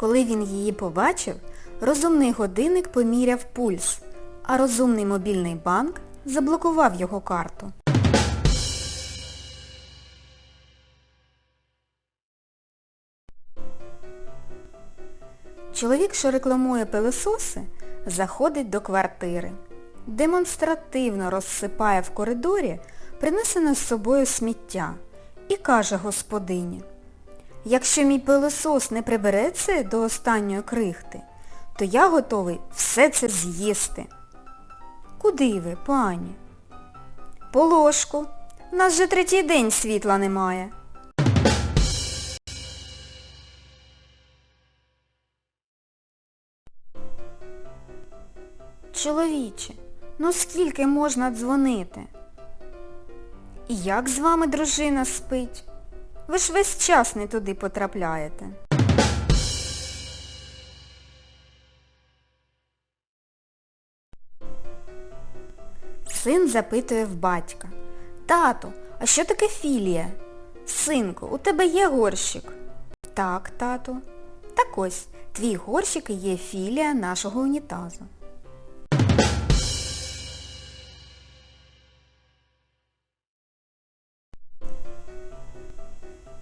Коли він її побачив, розумний годинник поміряв пульс, а розумний мобільний банк заблокував його карту. Чоловік, що рекламує пилососи, заходить до квартири. Демонстративно розсипає в коридорі принесене з собою сміття і каже господині, якщо мій пилосос не прибереться до останньої крихти, то я готовий все це з'їсти. Куди ви, пані? По ложку. В нас же третій день світла немає. Чоловіче, ну скільки можна дзвонити? І як з вами дружина спить? Ви ж весь час не туди потрапляєте. Син запитує в батька. Тато, а що таке філія? Синку, у тебе є горщик? Так, тато. Так ось, твій горщик є філія нашого унітазу.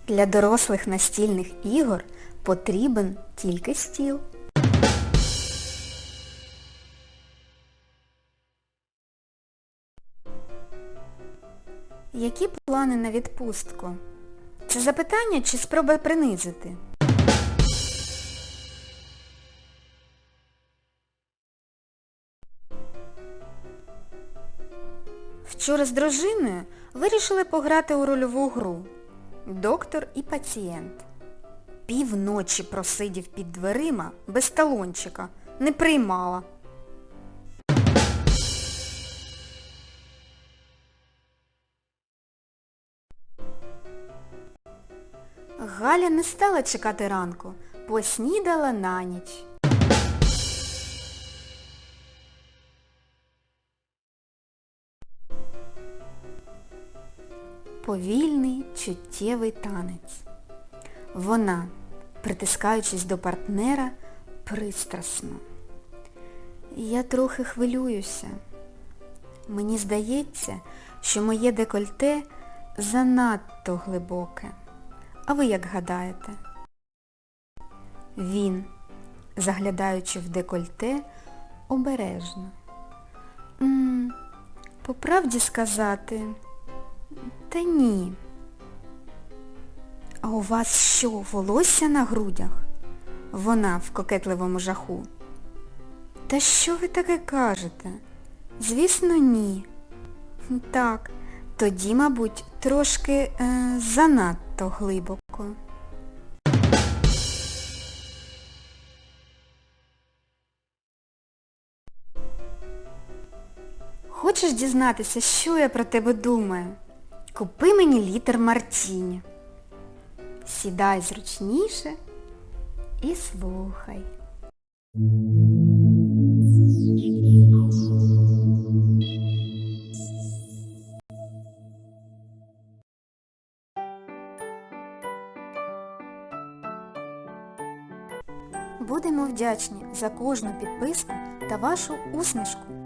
Для дорослих настільних ігор потрібен тільки стіл. Які плани на відпустку? Це запитання чи спроба принизити? Вчора з дружиною вирішили пограти у рольову гру. Доктор і пацієнт. Півночі просидів під дверима без талончика. Не приймала. Галя не стала чекати ранку, поснідала на ніч. Повільний, чуттєвий танець. Вона, притискаючись до партнера, пристрасно. Я трохи хвилююся. Мені здається, що моє декольте занадто глибоке. А ви як гадаєте? Він, заглядаючи в декольте, обережно. м по правді сказати, та ні. А у вас що, волосся на грудях? Вона в кокетливому жаху. Та що ви таке кажете? Звісно, ні. Так, тоді, мабуть, трошки е, занадто глибоко. Хочеш дізнатися, що я про тебе думаю? Купи мені літр Мартіні. Сідай зручніше і слухай. Будемо вдячні за кожну підписку та вашу усмішку.